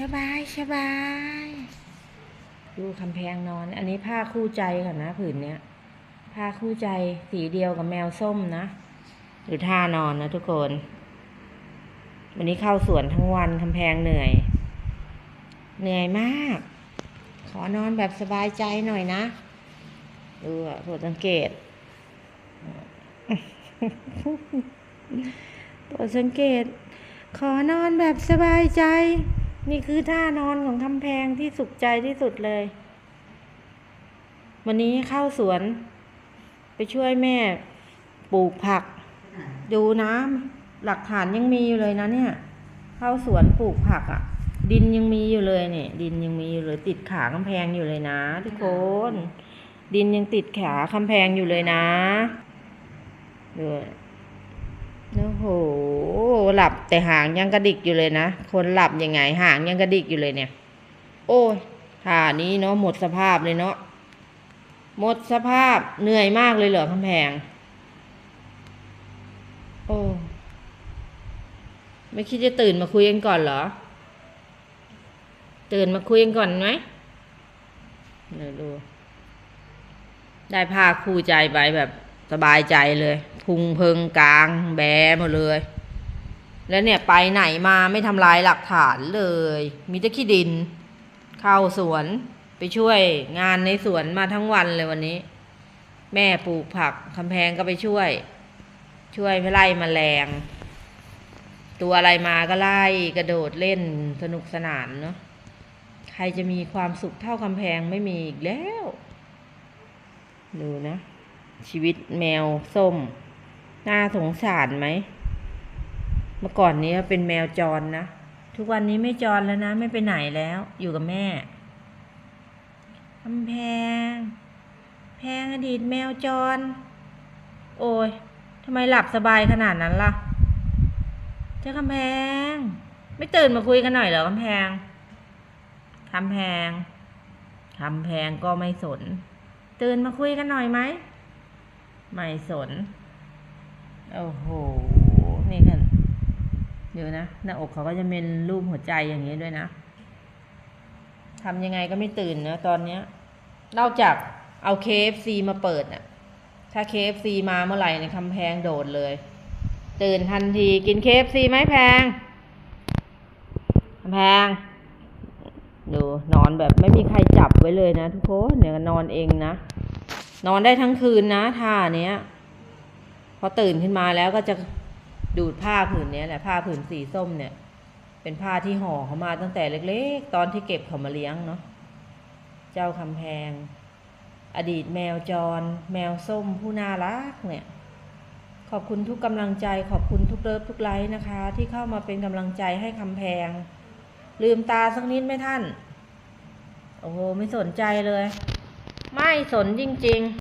สบายสบายดูคำแพงนอน อันนี้ผ้าคู่ใจก่อนนะผืนเนี้ย ผ้าคู่ใจสีเดียวกับแมวส้มนะดูท่านอนนะทุกคน วันนี้เข้าสวนทั้งวันคำแพงเหนื่อย เหนื่อยมาก ขอนอนแบบสบายใจหน่อยนะดูอะโปรดสังเกตโปรดสังเกต ขอนอนแบบสบายใจ นี่คือท่านอนของคำแพงที่สุขใจที่สุดเลย วันนี้เข้าสวน ไปช่วยแม่ปลูกผัก ดูนะหลักฐานยังมีอยู่เลยนะเนี่ย เข้าสวนปลูกผักอะ่ะ ดินยังมีอยู่เลยเนี่ย ดินยังมีอยู่เลยติดขากำแพงอยู่เลยนะ ทุกคน ดินยังติดขาคำแพงอยู่เลยนะดูโอ้โห หลับแต่หางยังกระดิกอยู่เลยนะ คนหลับยังไงหางยังกระดิกอยู่เลยเนี่ย โอ้ยท่านี้เนาะหมดสภาพเลยเนาะหมดสภาพเหนื่อยมากเลยเหรอคำแพง โอ้ไม่คิดจะตื่นมาคุยกันก่อนเหรอ ตื่นมาคุยกันก่อนไหมเดี๋ยวดู ได้ผ้าคู่ใจไปแบบสบายใจเลย พุงเพิงกลาง แบหมดเลย แล้วเนี่ยไปไหนมาไม่ทำลายหลักฐานเลย มีแต่ขี้ดิน เข้าสวนไปช่วยงานในสวนมาทั้งวันเลยวันนี้ แม่ปลูกผักคำแพงก็ไปช่วย ช่วยไล่มแมลง ตัวอะไรมาก็ไล่กระโดดเล่นสนุกสนานเนาะใครจะมีความสุขเท่าคำแพงไม่มีอีกแล้ว ดูนะ ชีวิตแมวส้ม น่าสงสารไหม เมื่อก่อนนี้เป็นแมวจรนะ ทุกวันนี้ไม่จรแล้วนะ ไม่ไปไหนแล้ว อยู่กับแม่คำแพง แพงอดีตแมวจร โอ้ยทำไมหลับสบายขนาดนั้นล่ะ เจ้าคำแพง ไม่ตื่นมาคุยกันหน่อยเหรอคำแพงคำแพงคำแพงก็ไม่สน ตื่นมาคุยกันหน่อยไหม ไม่สน โอ้โห นี่กัน ดี๋ยวนะหน้าอกเขาก็จะเป็นรูปหัวใจอย่างนี้ด้วยนะทำยังไงก็ไม่ตื่นนะตอนเนี้ยนอกจากเอา KFC มาเปิดน่ะ ถ้า KFC มาเมื่อไหร่ในยคำแพงโดดเลย ตื่นทันทีกิน KFC ไหมแพงคำแพง ดูนอนแบบไม่มีใครจับไว้เลยนะทุกคนเนี่ยนอนเองนะ นอนได้ทั้งคืนนะท่าเนี้ย พอตื่นขึ้นมาแล้วก็จะ ดูดผ้าผืนนี้แหละผ้าผืนสีส้มเนี่ย เป็นผ้าที่ห่อเขามาตั้งแต่เล็ก ๆ ตอนที่เก็บเขามาเลี้ยงเนาะเจ้าคำแพง อดีตแมวจร แมวส้มผู้น่ารักเนี่ย ขอบคุณทุกกำลังใจ ขอบคุณทุกเลิฟทุกไลค์นะคะ ที่เข้ามาเป็นกำลังใจให้คำแพง ลืมตาสักนิดไหมท่าน โอ้โหไม่สนใจเลย ไม่สนจริง ๆ